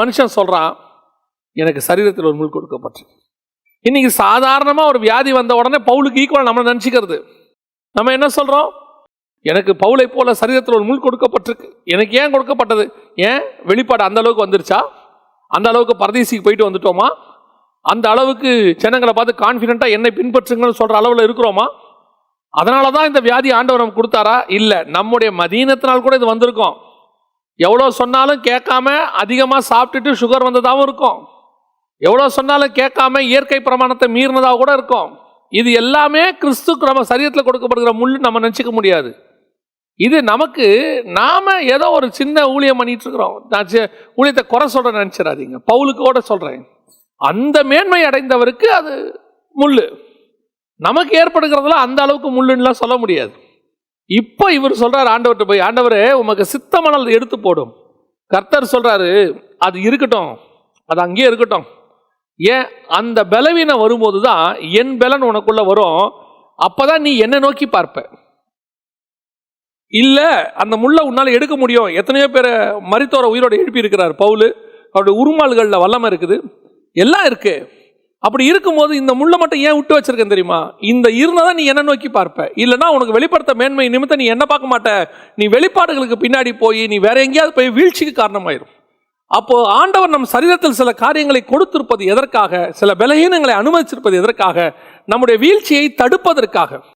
மனுஷன் சொல்கிறான் எனக்கு சரீரத்தில் ஒரு முள் கொடுக்கப்பட்டு இன்னைக்கு சாதாரணமாக ஒரு வியாதி வந்த உடனே பவுலுக்கு ஈக்குவல் நம்ம நினச்சிக்கிறது. நம்ம என்ன சொல்கிறோம் எனக்கு பவுலை போல சரீரத்தில் ஒரு முள் கொடுக்கப்பட்டிருக்கு. எனக்கு ஏன் கொடுக்கப்பட்டது? ஏன்? வெளிப்பாடு அந்த அளவுக்கு வந்துருச்சா? அந்த அளவுக்கு பரதேசிக்கு போயிட்டு வந்துட்டோமா? அந்த அளவுக்கு ஜனங்களை பார்த்து கான்ஃபிடென்ட்டாக என்னை பின்பற்றுங்கன்னு சொல்கிற அளவில் இருக்கிறோமா? அதனால தான் இந்த வியாதி ஆண்டவர் நமக்கு கொடுத்தாரா? இல்லை. நம்முடைய மதீனத்தினால் கூட இது வந்திருக்கும். எவ்வளோ சொன்னாலும் கேட்காம அதிகமாக சாப்பிட்டுட்டு சுகர் வந்ததாகவும் இருக்கும். எவ்வளோ சொன்னாலும் கேட்காம இயற்கை பிரமாணத்தை மீறினதாக கூட இருக்கும். இது எல்லாமே கிறிஸ்துக்கு நம்ம சரீரத்தில் கொடுக்கப்படுகிற முள் நம்ம நினச்சிக்க முடியாது. இது நமக்கு நாம் ஏதோ ஒரு சின்ன ஊழியம் பண்ணிகிட்ருக்குறோம் இருக்கிறோம். நான் ஊழியத்தை குறை சொல்கிற நினச்சிடாதீங்க. பவுலுக்கு கூட அந்த மேன்மை அடைந்தவருக்கு அது முள் நமக்கு ஏற்படுகிறதுல அந்த அளவுக்கு முள்ளுன்னுலாம் சொல்ல முடியாது. இப்போ இவர் சொல்கிறார் ஆண்டவர்கிட்ட போய் ஆண்டவரே உமக்கு சித்த எடுத்து போடும். கர்த்தர் சொல்கிறாரு அது இருக்கட்டும் அது அங்கேயே இருக்கட்டும். ஏன்? அந்த பலவீனம் வரும்போது தான் என் பலன் உனக்குள்ளே வரும். அப்பதான் நீ என்னை நோக்கி பார்ப்ப. இல்லை அந்த முள்ளை உன்னால் எடுக்க முடியும். எத்தனையோ பேரை மரித்தோர உயிரோட எழுப்பி இருக்கிறார் பவுலு. அவருடைய உருமாள்களில் வல்லமை இருக்குது. எல்லாம் இருக்குது அப்படி இருக்கும்போது இந்த முள்ளை மட்டும் ஏன் விட்டு வச்சிருக்கேன் தெரியுமா? இந்த இருந்தாதான் நீ என்ன நோக்கி பார்ப்ப. இல்லைனா உனக்கு வெளிப்படுத்த மேன்மை நிமித்தம் நீ என்ன பார்க்க மாட்ட. நீ வெளிப்பாடுகளுக்கு பின்னாடி போய் நீ வேற எங்கேயாவது போய் வீழ்ச்சிக்கு காரணமாயிரும். அப்போ ஆண்டவர் நம் சரீரத்தில் சில காரியங்களை கொடுத்திருப்பது எதற்காக? சில பலகீனங்களை அனுமதிச்சிருப்பது எதற்காக? நம்முடைய வீழ்ச்சியை தடுப்பதற்காக.